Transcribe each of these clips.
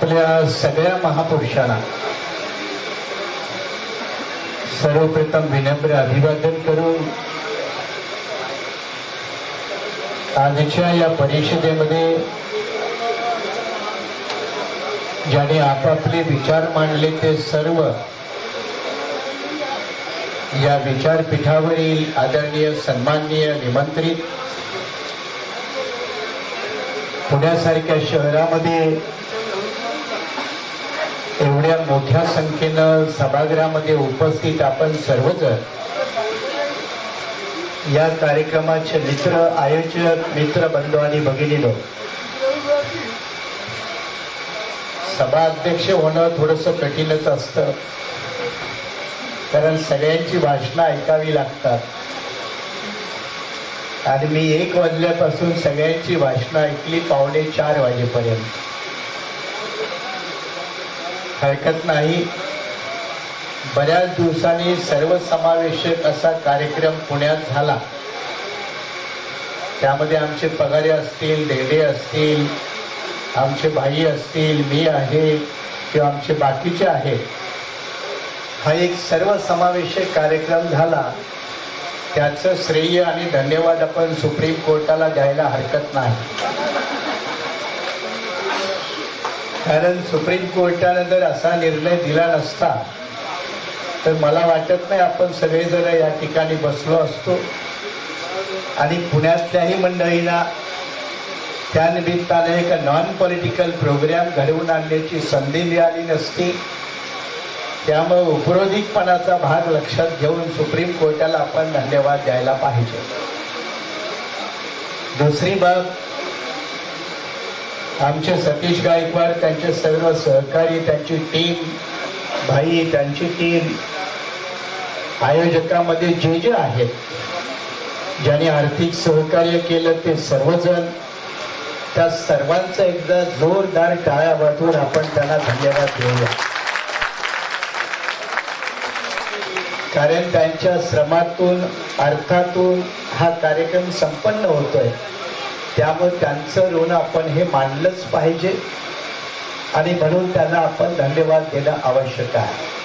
आपल्या सगळ्या महापुरुषांना सर्वप्रथम विनम्र अभिवादन करून आजच्या या परिषदेमध्ये ज्याने आपापले विचार मांडले ते सर्व या विचारपीठावरील आदरणीय सन्माननीय निमंत्रित पुण्यासारख्या शहरामध्ये एवढ्या मोठ्या संख्येनं सभागृहामध्ये उपस्थित आपण सर्वजण या कार्यक्रमाचे मित्र आयोजक मित्र बंधू आणि भगिनीनो सभा अध्यक्ष होणं थोडस कठीणच असतं. कारण सगळ्यांची भाषणं ऐकावी लागतात. आणि मी एक वाजल्यापासून सगळ्यांची भाषणं ऐकली पावणे चार वाजेपर्यंत. हरकत नाही. बऱ्याच दिवसांनी सर्वसमावेशक असा कार्यक्रम पुण्यात झाला. त्यामध्ये आमचे पगारे असतील देडे असतील आमचे भाई असतील मी आहे किंवा आमचे बाकीचे आहे. हा एक सर्वसमावेशक कार्यक्रम झाला. त्याचं श्रेय आणि धन्यवाद आपण सुप्रीम कोर्टाला द्यायला हरकत नाही. कारण सुप्रीम कोर्टानं जर असा निर्णय दिला नसता तर मला वाटत नाही आपण सगळेजण या ठिकाणी बसलो असतो. आणि पुण्यातल्याही मंडळींना त्यानिमित्ताने एक नॉन पॉलिटिकल प्रोग्राम घडवून आणण्याची संधी मिळाली नसती. त्यामुळे उपरोधिकपणाचा भाग लक्षात घेऊन सुप्रीम कोर्टाला आपण धन्यवाद द्यायला पाहिजे. दुसरी बाब आमचे सतीश गायकवाड त्यांचे सर्व सहकारी त्यांची टीम भाई त्यांची टीम आयोजकामध्ये जे जे आहेत ज्यांनी आर्थिक सहकार्य केलं ते सर्वजण त्या सर्वांचा एकदा जोरदार टाळ्या वाजवून आपण त्यांना धन्यवाद देऊया. कारण त्यांच्या श्रमातून अर्थातून हा कार्यक्रम संपन्न होतोय. त्यामुळे त्यांचं ऋण आपण हे मानलंच पाहिजे. आणि म्हणून त्यांना आपण धन्यवाद देणं आवश्यक आहे.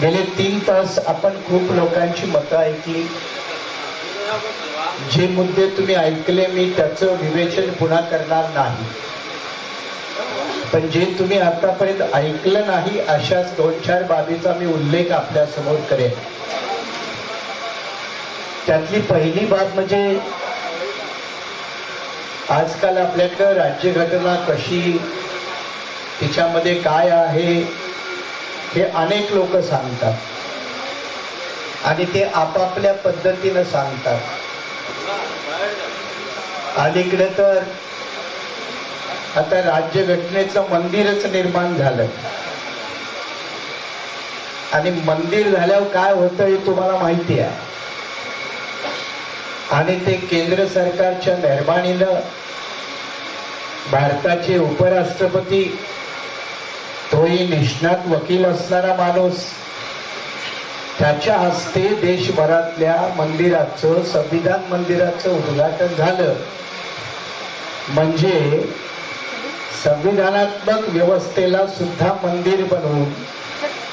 गेले तीन तास आपण खूप लोकांची मतं ऐकली. जे मुद्दे तुम्ही ऐकले मी त्याचं विवेचन पुन्हा करणार नाही. पण जे तुम्ही आतापर्यंत ऐकलं नाही अशाच दोन चार बाबीचा मी उल्लेख आपल्यासमोर करेन. त्यातली पहिली बाब म्हणजे आजकाल आपल्याकडं राज्यघटना कशी तिच्यामध्ये काय आहे हे अनेक लोक सांगतात. आणि ते आपापल्या पद्धतीनं सांगतात. अलीकडे तर आता राज्यघटनेचं मंदिरच निर्माण झालं. आणि मंदिर झाल्यावर काय होतं हे तुम्हाला माहिती आहे. आणि ते केंद्र सरकारच्या मेहरबानीनं भारताचे उपराष्ट्रपती तोही निष्णात वकील असणारा माणूस. त्याच्या हस्ते देशभरातल्या मंदिराचं संविधान मंदिराचं उद्घाटन झालं. म्हणजे संविधानात्मक व्यवस्थेला सुद्धा मंदिर बनवून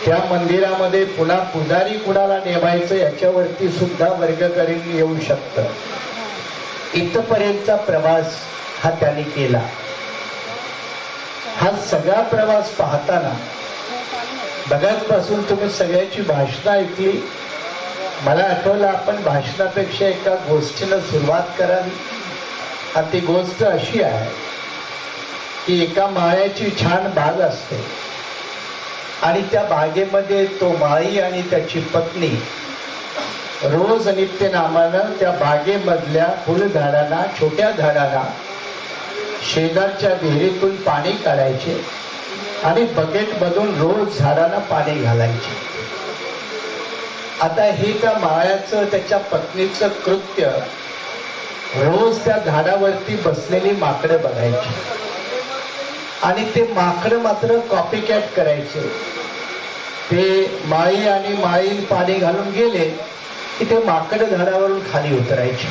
त्या मंदिरामध्ये पुन्हा पुजारी कुणाला नेमायचं याच्यावरती सुद्धा वर्गकरीण येऊ शकतं. इथपर्यंतचा प्रवास हा त्याने केला. हा सगळा प्रवास पाहताना बघाचपासून तुम्ही सगळ्याची भाषणं ऐकली. मला आठवलं आपण भाषणापेक्षा एका गोष्टीनं सुरुवात करावी. आणि ती गोष्ट अशी आहे की एका माळ्याची छान बाग असते. आणि त्या बागेमध्ये तो माळी आणि त्याची पत्नी रोज नित्य नामानं त्या बागेमधल्या फुलझाडांना छोट्या झाडांना शेजारच्या विहिरीतून पाणी काढायचे आणि बकेटमधून रोज झाडांना पाणी घालायचे. आता हे त्या माळ्याचं त्याच्या पत्नीचं कृत्य रोज त्या झाडावरती बसलेली माकडं बघायची. आणि ते माकडं मात्र कॉपी कॅट करायचे. ते माळी आणि माळी पाणी घालून गेले की ते माकडं झाडावरून खाली उतरायचे.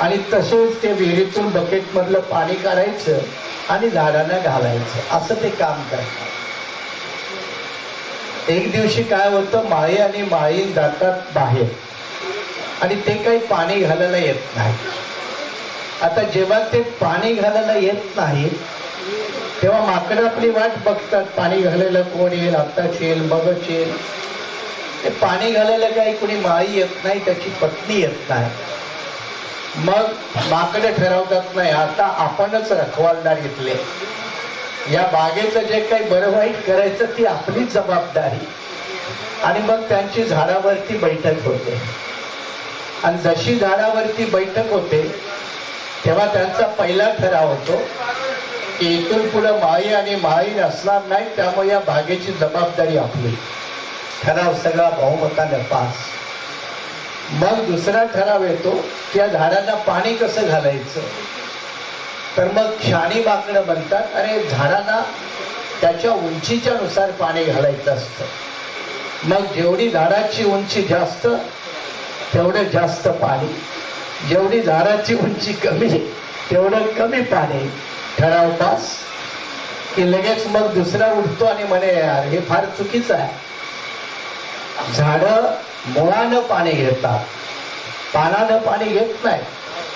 आणि तसेच ते विहिरीतून बकेटमधलं पाणी काढायचं आणि झाडांना घालायचं. असं ते काम करतात. एक दिवशी काय होतं माळी आणि माळी जातात बाहेर. आणि ते काही पाणी घालायला येत नाही. आता जेव्हा ते पाणी घालायला येत नाही तेव्हा माकडं आपली वाट बघतात पाणी घालायला कोण येईल आत्ताच येईल मगच येईल. ते पाणी घालायला काही कोणी माळी येत नाही त्याची पत्नी येत नाही. मग माकडे ठरवतात नाही आता आपणच रखवालदार घेतले या बागेचं जे काही बरं वाईट करायचं ती आपलीच जबाबदारी. आणि मग त्यांची झाडावरती बैठक होते. आणि जशी झाडावरती बैठक होते तेव्हा त्यांचा पहिला ठराव होतो की इथून पुढे माळी आणि माळी असणार नाही त्यामुळे या बागेची जबाबदारी आपली. ठराव सगळा बहुमताने पास. मग दुसरा ठराव येतो की या झाडांना पाणी कसं घालायचं? तर मग शाणी माकडं बनतात आणि झाडांना त्याच्या उंचीच्या नुसार पाणी घालायचं असतं. मग जेवढी झाडाची उंची जास्त तेवढं जास्त पाणी. जेवढी झाडाची उंची कमी तेवढं कमी पाणी. ठराव पास. की लगेच मग दुसरा उठतो आणि म्हणे यार हे फार चुकीचं आहे. झाडं मुळानं पाणी घेतात. पानानं पाणी घेत नाही.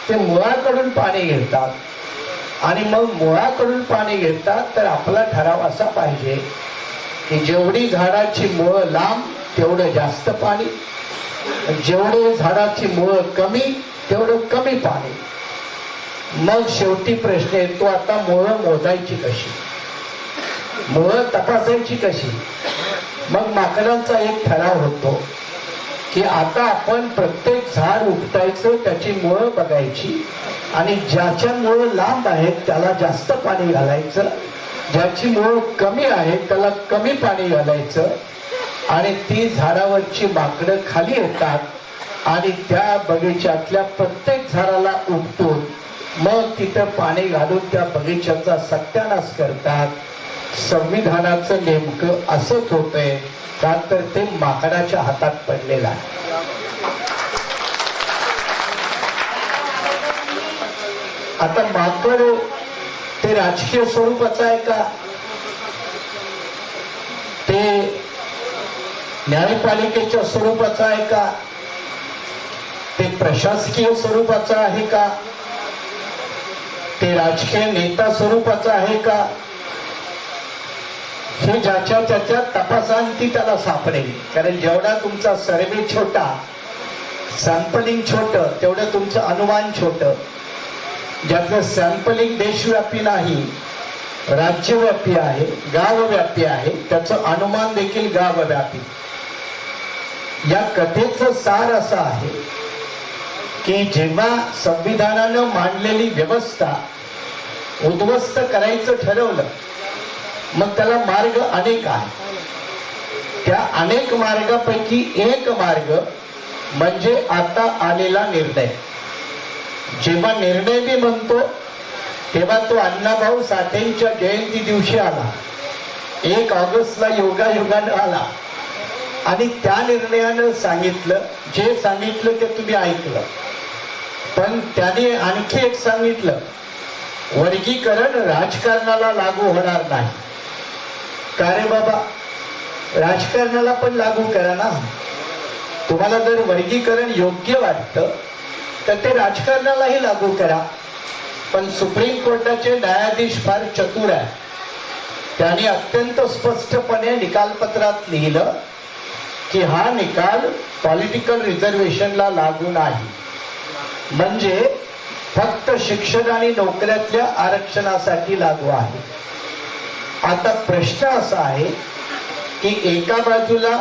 ते मुळाकडून पाणी घेतात. आणि मग मुळाकडून पाणी घेतात तर आपला ठराव असा पाहिजे की जेवढी झाडाची मुळं लांब तेवढं जास्त पाणी. जेवढे झाडाची मुळं कमी तेवढं कमी पाणी. मग शेवटी प्रश्न येतो आता मुळं मोजायची कशी? मुळं तपासायची कशी? मग माकडांचा एक ठराव होतो. की आता आपण प्रत्येक झाड उपटायचं त्याची मुळं बघायची आणि ज्याच्या मुळं लांब आहेत त्याला जास्त पाणी घालायचं. ज्याची मुळं कमी आहेत त्याला कमी पाणी घालायचं. आणि ती झाडावरची माकडं खाली येतात आणि त्या बगीच्यातल्या प्रत्येक झाडाला उपटून मग तिथं पाणी घालून त्या बगीच्याचा सत्यानाश करतात. संविधानाचं नेमकं असंच होतंय. का तर ते माकडाच्या हातात पडलेलं आहे. आता माकड ते राजकीय स्वरूपाचं आहे का? ते न्यायपालिकेच्या स्वरूपाचं आहे का? ते प्रशासकीय स्वरूपाचं आहे का? ते राजकीय नेता स्वरूपाचं आहे का? हे ज्याच्या त्याच्या तपासांती त्याला सापडेल. कारण जेवढा तुमचा सर्वे छोटा सॅम्पलिंग छोट तेवढं तुमचं अनुमान छोट. ज्याचं सॅम्पलिंग देशव्यापी नाही राज्यव्यापी आहे गावव्यापी आहे त्याचं अनुमान देखील गावव्यापी. या कथेचं सार असं आहे की जेव्हा संविधानानं मांडलेली व्यवस्था उद्ध्वस्त करायचं ठरवलं मग त्याला मार्ग अनेक आहे त्या अनेक मार्गापैकी एक मार्ग म्हणजे आता आलेला निर्णय. जेव्हा निर्णय मी म्हणतो तेव्हा तो अण्णाभाऊ साठेंच्या जयंती दिवशी आला. एक ऑगस्टला योगायोगानं आला. आणि त्या निर्णयानं सांगितलं जे सांगितलं ते तुम्ही ऐकलं. पण त्याने आणखी एक सांगितलं वर्गीकरण राजकारणाला लागू होणार नाही. का रे बाबा? राजकारणाला पण लागू करा ना. तुम्हाला जर वर्गीकरण योग्य वाटतं तर ते राजकारणालाही लागू करा. पण सुप्रीम कोर्टाचे न्यायाधीश फार चतुर आहे त्यांनी अत्यंत स्पष्टपणे निकालपत्रात लिहिलं की हा निकाल पॉलिटिकल रिझर्वेशनला लागू नाही. म्हणजे फक्त शिक्षण आणि नोकऱ्यातल्या आरक्षणासाठी लागू आहे. आता प्रश्न असा आहे की एका बाजूला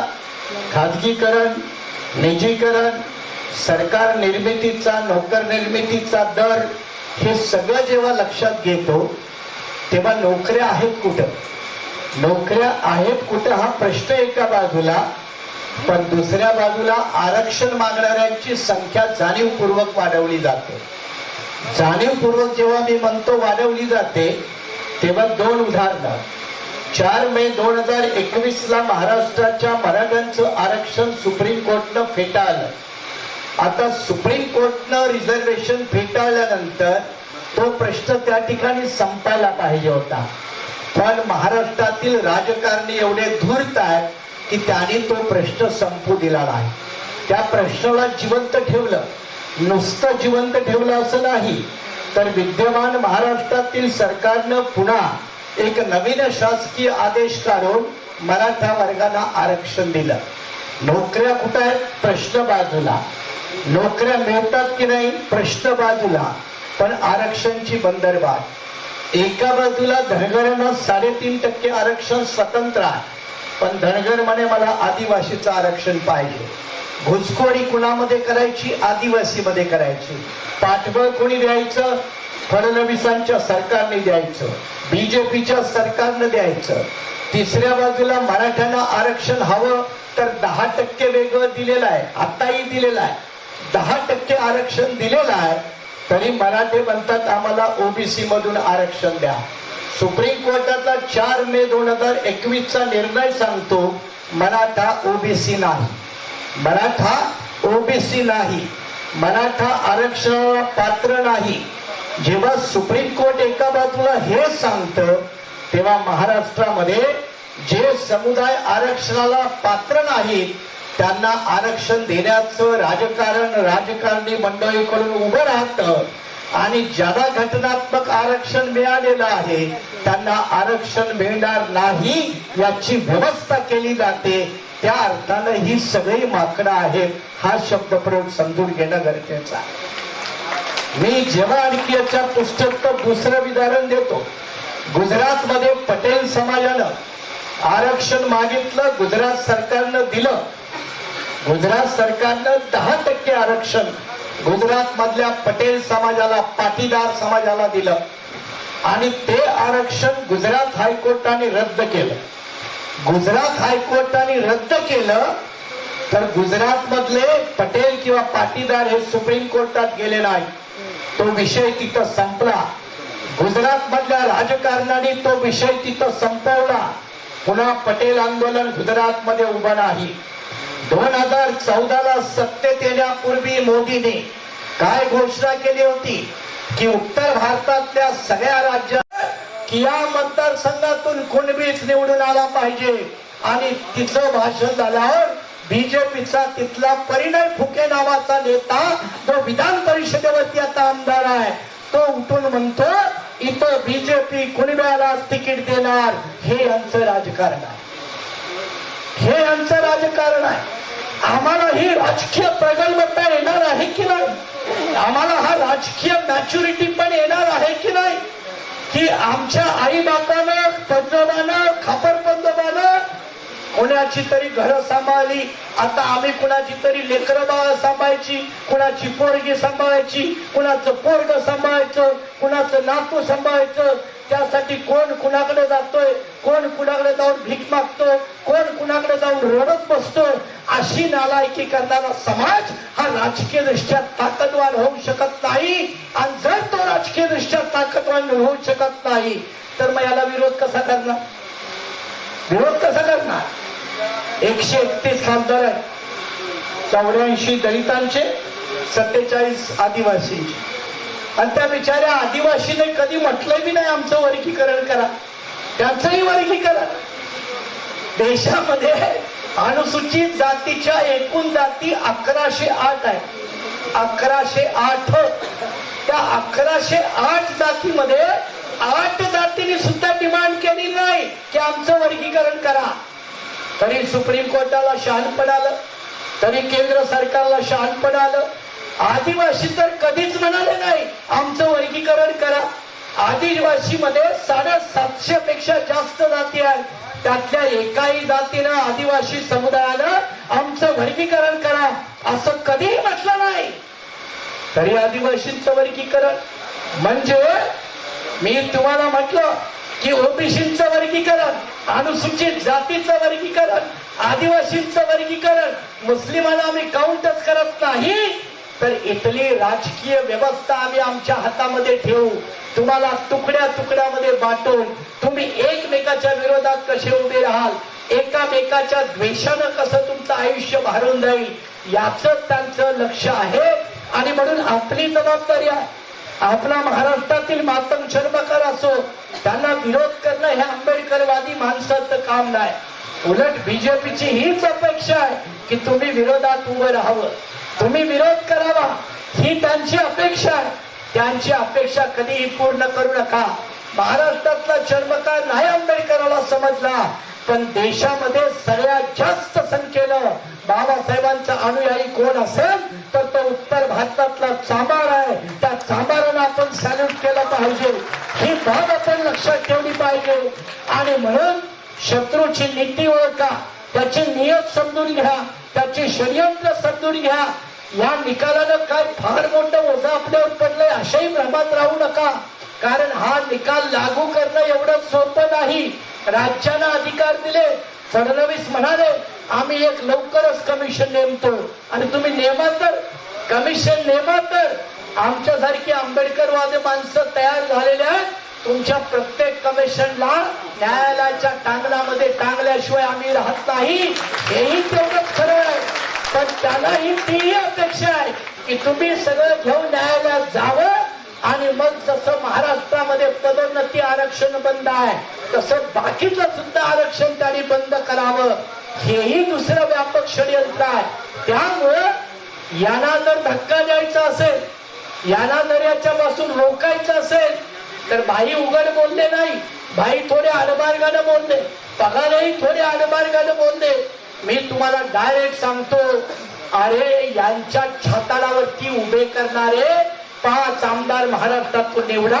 खाजगीकरण निजीकरण सरकार निर्मितीचा नोकर निर्मितीचा दर हे सगळं जेव्हा लक्षात घेतो तेव्हा नोकऱ्या आहेत कुठं? नोकऱ्या आहेत कुठं हा प्रश्न एका बाजूला पण दुसऱ्या बाजूला आरक्षण मागणाऱ्यांची संख्या जाणीवपूर्वक वाढवली जाते. जाणीवपूर्वक जेव्हा मी म्हणतो वाढवली जाते तेव्हा दोन उदाहरणं. चार मे दोन हजार एकवीस ला महाराष्ट्राच्या मराठ्यांचं आरक्षण सुप्रीम कोर्टनं फेटाळलं. आता सुप्रीम कोर्टनं रिझर्वेशन फेटाळल्यानंतर तो प्रश्न त्या ठिकाणी संपायला पाहिजे होता. पण महाराष्ट्रातील राजकारणी एवढे धूर्त आहेत की त्यांनी तो प्रश्न संपू दिला नाही. त्या प्रश्नाला जिवंत ठेवलं. नुसतं जिवंत ठेवलं असं नाही. तर विद्यमान महाराष्ट्रातील सरकारनं पुन्हा एक नवीन शासकीय आदेश काढून मराठा वर्गाला आरक्षण दिलं. नोकऱ्या कुठं आहेत? प्रश्न बाजूला. नोकऱ्या मिळतात की नाही? प्रश्न बाजूला. पण आरक्षणची बंदरबाद एका बाजूला धनगरांना साडेतीन टक्के आरक्षण स्वतंत्र आहे. पण धनगर म्हणे मला आदिवासीचं आरक्षण पाहिजे. घुसखोरी कुणामध्ये करायची? आदिवासीमध्ये करायची. पाठबळ कोणी द्यायचं? फडणवीसांच्या सरकारने द्यायचं. बीजेपीच्या सरकारनं द्यायचं. तिसऱ्या बाजूला मराठ्यांना आरक्षण हवं तर दहा टक्के वेगळं दिलेलं आहे. आताही दिलेलं आहे. दहा टक्के आरक्षण दिलेलं आहे तरी मराठे म्हणतात आम्हाला ओबीसी मधून आरक्षण द्या. सुप्रीम कोर्टाचा चार मे दोन हजार एकवीस चा निर्णय सांगतो मराठा ओबीसी नाही. मराठा ओबीसी नाही. मराठा आरक्षणाला पात्र नाही. जेव्हा सुप्रीम कोर्ट एका बाजूला हे सांगतं तेव्हा महाराष्ट्रामध्ये जे समुदाय आरक्षणाला पात्र नाहीत त्यांना आरक्षण देण्याचं राजकारण राजकारणी मंडळीकडून उभं राहतं. आणि ज्याला घटनात्मक आरक्षण मिळालेलं आहे त्यांना आरक्षण मिळणार नाही याची व्यवस्था केली जाते. त्या अर्थानं ही सगळी माकडं आहेत हा शब्दप्रयोग समजून घेणं गरजेचं आहे. मी जेव्हा आणखी याच्या पुस्तक दुसरं विधारण देतो गुजरात मध्ये पटेल समाजानं आरक्षण मागितलं गुजरात सरकारनं दिलं. गुजरात सरकारनं दहा टक्के आरक्षण गुजरात मधल्या पटेल समाजाला पाटीदार समाजाला दिलं. आणि ते आरक्षण गुजरात हायकोर्टाने रद्द केलं. गुजरात हायकोर्टाने रद्द केलं तर गुजरात मधले पटेल किंवा पाटीदार हे सुप्रीम कोर्टात गेले नाही तो विषय तिथं संपला. गुजरात मधल्या राजकारणाने तो विषय तिथं संपवला. पुन्हा पटेल आंदोलन गुजरात मध्ये उभं नाही. दोन हजार चौदाला सत्तेत येण्यापूर्वी मोदीने काय घोषणा केली होती? की उत्तर भारतातल्या सगळ्या राज्यात की या मतदारसंघातून कुणबीच निवडून आला पाहिजे? आणि तिचं भाषण झाल्यावर बीजेपीचा तिथला परिणय फुके नावाचा नेता जो विधान परिषदेवरती आता आमदार आहे तो उठून म्हणतो इथं बीजेपी कुणब्याला तिकीट देणार? हे यांचं राजकारण आहे. हे यांचं राजकारण आहे. आम्हाला ही राजकीय प्रगल्भता येणार आहे की नाही? आम्हाला हा राजकीय मॅच्युरिटी पण येणार आहे की नाही? की आमच्या आई बापानं पंजोबानं खापर पंजोबानं कोणाची तरी घरं सांभाळली. आता आम्ही कुणाची तरी लेकर बाळ सांभाळायची कुणाची पोरगी सांभाळायची कुणाचं पोरग सांभाळायचं कुणाचं नातू सांभाळायचं. त्यासाठी कोण कुणाकडे जातोय कोण कुणाकडे जाऊन भीक मागतो कोण कुणाकडे जाऊन रडत बसतो अशी नालायकी करणारा समाज हा राजकीय दृष्ट्या ताकदवान होऊ शकत नाही. आणि जर तो राजकीय दृष्ट्या ताकदवान होऊ शकत नाही तर मग याला विरोध कसा करणार? विरोध कसा करणार? एकशे एकतीस खासदार आहेत. चौऱ्याऐंशी दलितांचे सत्तेचाळीस आदिवासींचे. आणि त्या बिचाऱ्या आदिवासीने कधी म्हटलंय बी नाही आमचं वर्गीकरण करा. त्यांचंही वर्गीकरण. देशामध्ये अनुसूचित जातीच्या एकूण जाती अकराशे आठ आहे. अकराशे आठ. त्या अकराशे आठ जातीमध्ये आठ जातीने सुद्धा डिमांड केली नाही की आमचं वर्गीकरण करा. तरी सुप्रीम कोर्टाला शहाणपण आलं तरी केंद्र सरकारला शहाणपण आलं आदिवासी तर कधीच म्हणाले नाही आमचं वर्गीकरण करा. आदिवासी मध्ये साडेसातशे पेक्षा जास्त जाती आहेत. त्यातल्या एकाही जातीनं आदिवासी समुदायानं आमचं वर्गीकरण करा. असं कधीही म्हटलं नाही. तरी आदिवासींचं वर्गीकरण म्हणजे मी तुम्हाला म्हटलं की ओबीसीचं वर्गीकरण अनुसूचित जातीचं वर्गीकरण आदिवासींचं वर्गीकरण मुस्लिमांना आम्ही काउंटच करत नाही. तर इथली राजकीय व्यवस्था आम्ही आमच्या हातामध्ये ठेवू. तुम्हाला तुकड्या तुकड्यामध्ये बाटून तुम्ही एकमेकाच्या विरोधात कसे उभे राहाल? एकामेकाच्या द्वेषानं कसं तुमचं आयुष्य भारून जाईल? याच त्यांचं लक्ष आहे. आणि म्हणून आपली जबाबदारी आहे. आपला महाराष्ट्रातील मातम शर्मकर असो त्यांना विरोध करणं हे आंबेडकरवादी माणसाचं काम नाही. उलट बीजेपीची हीच अपेक्षा आहे की तुम्ही विरोधात उभं राहावं. तुम्ही विरोध करावा. ही त्यांची अपेक्षा आहे. त्यांची अपेक्षा कधीही पूर्ण करू नका. महाराष्ट्रातला जन्मकाळ नाही आंबेडकराला समजला पण देशामध्ये सगळ्यात जास्त संख्येनं बाबासाहेबांचा अनुयायी कोण असेल तर तो उत्तर भारतातला चांबार आहे. त्या चांबाराला आपण सॅल्यूट केलं पाहिजे. ही बाब आपण लक्षात ठेवली पाहिजे. आणि म्हणून शत्रूची नीती ओळखा. त्याची नियत समजून घ्या. त्याची षडयंत्र समजून घ्या या निकालानं काय फार मोठं ओझं आपल्यावर पडलंय अशाही भ्रमात राहू नका. कारण हा निकाल लागू करणं एवढं सोपं नाही. राज्यानं अधिकार दिले. फडणवीस म्हणाले आम्ही एक लवकरच कमिशन नेमतो. आणि तुम्ही नेमा तर कमिशन नेमा तर. आमच्यासारखी आंबेडकरवादी माणसं तयार झालेले आहेत. तुमच्या प्रत्येक कमिशनला न्यायालयाच्या टांगणामध्ये टांगल्याशिवाय आम्ही राहत नाही. हेही तेवढं पण त्यालाही तीही अपेक्षा आहे की तुम्ही सगळं घेऊन न्यायालयात जावं आणि मग जसं महाराष्ट्रामध्ये पदोन्नती आरक्षण बंद आहे तसं बाकीचं सुद्धा आरक्षण त्यांनी बंद करावं. हेही दुसरं व्यापक षडयंत्र आहे. त्यामुळं यांना जर धक्का द्यायचा असेल यांना जर याच्यापासून रोखायचं असेल तर भाई उघड बोलले नाही भाई थोडे आडमार्गाने बोलले पगारही थोडे आडमार्गाने बोलले मी तुम्हाला डायरेक्ट सांगतो अरे यांच्या छाताडावरती उभे करणारे पाच आमदार महाराष्ट्रात निवडा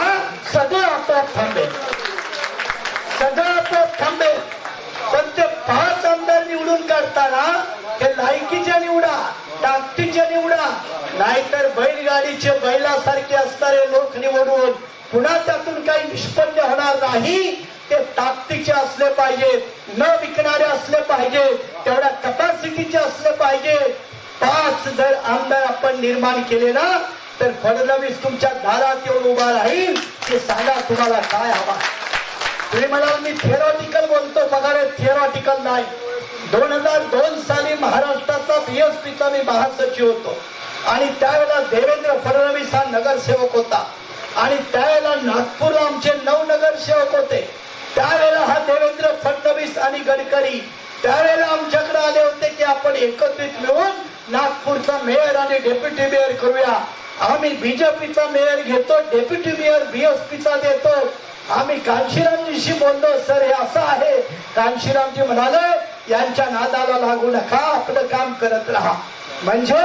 सगळं आपोआप थांबेल. सगळं आपोआप थांबेल. पण ते पाच आमदार निवडून काढताना ते लायकीच्या निवडा ताकदीच्या निवडा. नाहीतर बैलगाडीचे बैलासारखे असणारे लोक निवडून पुन्हा त्यातून काही निष्पन्न होणार नाही. ते ताकदीचे असले पाहिजे न विकणारे असले पाहिजे तेवढ्या असलं पाहिजे. पाच जर आमदार आपण निर्माण केले ना तर फडणवीस तुमच्या दारात येऊन उभा राहील. ते सांगा तुम्हाला काय हवा. तुम्ही म्हणाल मी थिअरॉटिकल बोलतो. बघा थिअरॉटिकल नाही. दोन हजार दोन साली महाराष्ट्राचा बीएसपीचा मी महासचिव होतो. आणि त्यावेळेला देवेंद्र फडणवीस हा नगरसेवक होता. आणि त्यावेळेला नागपूरला आमचे नऊ नगरसेवक होते. त्यावेळेला हा देवेंद्र फडणवीस आणि गडकरी. त्यावेळेला आमच्या आपण एकत्रित मिळून नागपूरचा मेयर आणि डेप्युटी मेयर करूया. आम्ही बीजेपीचा मेयर घेतो डेप्युटी मेयर बीएसपीचा देतो. आम्ही कांशीरामजीशी बोललो सर हे असं आहे. कांशीरामजी म्हणाले यांच्या नादाला लागू नका आपलं काम करत राहा. म्हणजे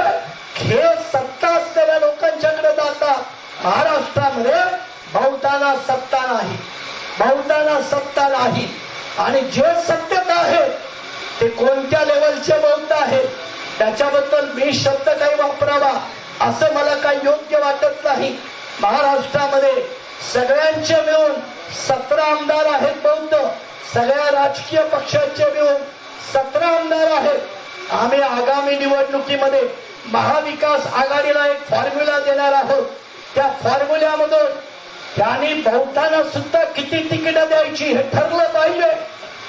हे सत्ता असलेल्या लोकांच्याकडे जातात महाराष्ट्रामध्ये बहुताना सत्ता नाही. बहुताना सत्ता नाही. आणि जे सत्यता आहे ते कोणत्या लेवलचे बौद्ध आहेत त्याच्याबद्दल मी शब्द काही वापरावा असं मला काही योग्य वाटत नाही. महाराष्ट्रामध्ये सगळ्यांचे मिळून सतरा आमदार आहेत बौद्ध सगळ्या राजकीय पक्षांचे मिळून सतरा आमदार आहेत. आम्ही आगामी निवडणुकीमध्ये महाविकास आघाडीला एक फॉर्म्युला देणार आहोत. त्या फॉर्म्युल्यामधून त्यांनी बौद्धांना सुद्धा किती तिकीट द्यायची हे ठरलं पाहिजे.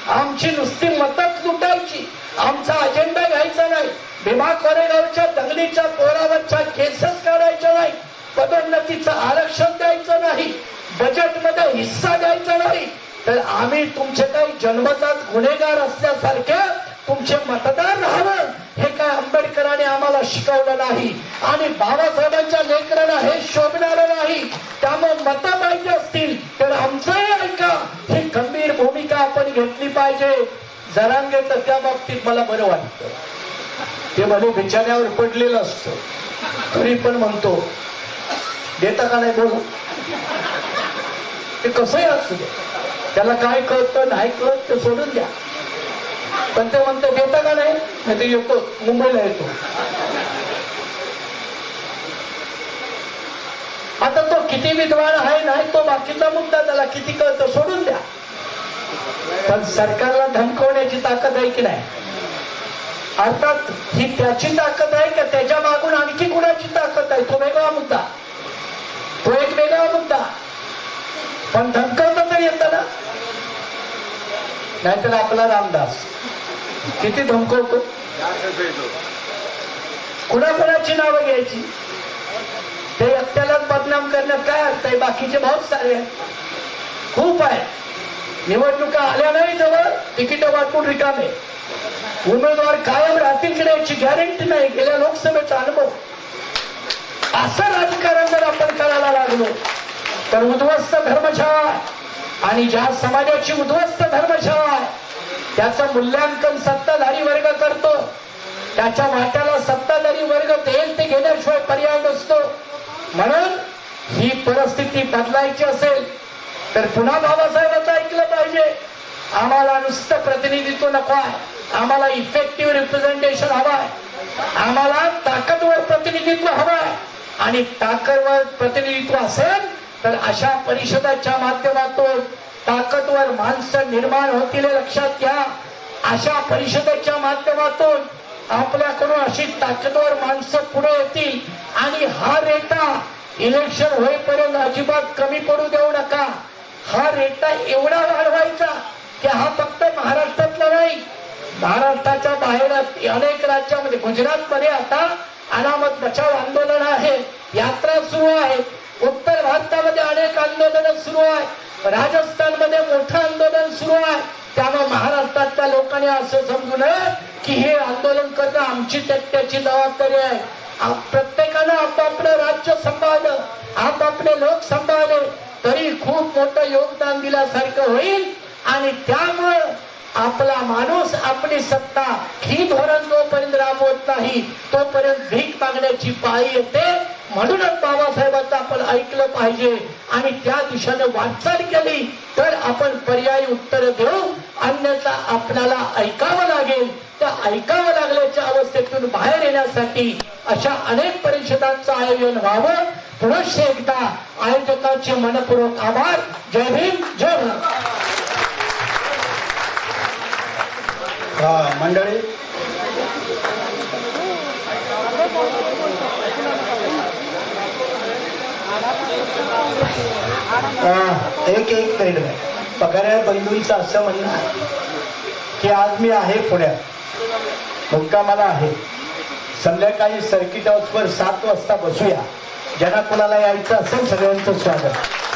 आमची नुसती मतच लुटायची. आमचा अजेंडा घ्यायचा नाही. भीमा कोरेगावच्या दंगलीच्या पोरावरच्या केसेस काढायच्या नाही. पदोन्नतीचं आरक्षण द्यायचं नाही. बजेटमध्ये हिस्सा द्यायचा नाही. तर आम्ही तुमचे काही जन्मजात गुन्हेगार असल्यासारखे तुमचे मतदार राहावं. हे काय आंबेडकरांनी आम्हाला शिकवलं नाही. आणि बाबासाहेबांच्या लेकरांना हे शोभणार नाही. त्यामुळे मत पाहिजे जे जरांग जरांगे त्या बाबतीत मला बरं वाटतं. ते म्हणे बिछाण्यावर पडलेलं असतं. तरी पण म्हणतो देता का नाही बोल ते कसंही असू दे. त्याला काय कळतं नाही कळत ते सोडून द्या. पण ते म्हणतो देता का नाही? नाही ते येतो मुंबईला येतो. आता तो किती विद्वान आहे नाही तो बाकीचा मुद्दा त्याला किती कळतं सोडून द्या. पण सरकारला धमकवण्याची ताकद आहे की नाही? अर्थात ही त्याची ताकद आहे का त्याच्या मागून आणखी कुणाची ताकद आहे? तो वेगळा मुद्दा. तो एक वेगळा मुद्दा. पण धमकवता तर येत ना? नाहीतर आपला रामदास किती धमकवतो? कुणाकुणाची नावं घ्यायची? ते एकट्यालाच बदनाम करण्यात काय अर्थ आहे? बाकीचे बहुत सारे आहेत. खूप आहे निवडणुका आल्या नाही जवळ तिकीट वाटून रिकामे. उमेदवार कायम राहतील की नाही याची गॅरंटी नाही. गेल्या लोकसभेचा अनुभव. असं राजकारण जर आपण करायला लागलो तर उद्ध्वस्त धर्मशाळा आणि ज्या समाजाची उद्ध्वस्त धर्मशाळा आहे त्याचं मूल्यांकन सत्ताधारी वर्ग करतो. त्याच्या वाट्याला सत्ताधारी वर्ग देईल ते घेण्याशिवाय पर्याय नसतो. म्हणून ही परिस्थिती बदलायची असेल तर पुन्हा बाबासाहेबांचं ऐकलं पाहिजे. आम्हाला नुसतं प्रतिनिधित्व नको आहे. आम्हाला इफेक्टिव्ह रिप्रेझेंटेशन हवं आहे. आम्हाला ताकदवर प्रतिनिधित्व हवं आहे. आणि ताकदवर प्रतिनिधित्व असेल तर अशा परिषदाच्या माध्यमातून ताकदवर माणसं निर्माण होतील लक्षात घ्या. अशा परिषदेच्या माध्यमातून आपल्याकडून अशी ताकदवर माणसं पुढे येतील. आणि हा रेटा इलेक्शन होईपर्यंत अजिबात कमी पडू देऊ नका. हा रेटा एवढा वाढवायचा की हा फक्त महाराष्ट्रातला नाही महाराष्ट्राच्या बाहेर अनेक राज्यामध्ये. गुजरात मध्ये आता अनामत बचाव आंदोलन आहे यात्रा सुरू आहे. उत्तर भारतामध्ये अनेक आंदोलन सुरू आहे राजस्थानमध्ये मोठं आंदोलन सुरू आहे. त्यामुळे महाराष्ट्रातल्या लोकांनी असं समजू नये की हे आंदोलन करणं आमची त्याची जबाबदारी आहे. प्रत्येकानं आपापलं राज्य सांभाळलं आपापले लोक सांभाळले. तरी खूप मोठं योगदान दिल्यासारखं होईल. आणि त्यामुळं आपला माणूस आपली सत्ता ही धोरण जोपर्यंत राबवत नाही तोपर्यंत भीक मागण्याची पाळी येते. म्हणूनच बाबासाहेबांचं आपण ऐकलं पाहिजे. आणि त्या दिशेने वाटचाल केली तर आपण पर्यायी उत्तर देऊ. अन्यथा आपल्याला ऐकावं लागेल. त्या ऐकावं लागल्याच्या अवस्थेतून बाहेर येण्यासाठी अशा अनेक परिषदांचं आयोजन व्हावं. पुनश्च एकदा आयोजकांचे मनपूर्वक आभार. जय भीम जय भारत. मंडळी. एक एक मिनिट पगार बंधूंचं असं म्हणणं आहे की आज मी आहे पुण्यात. मुक्कामाला आहे. संध्याकाळी सर्किट हाऊसवर सात वाजता बसूया. ज्यांना कोणाला यायचं असेल सगळ्यांचं स्वागत.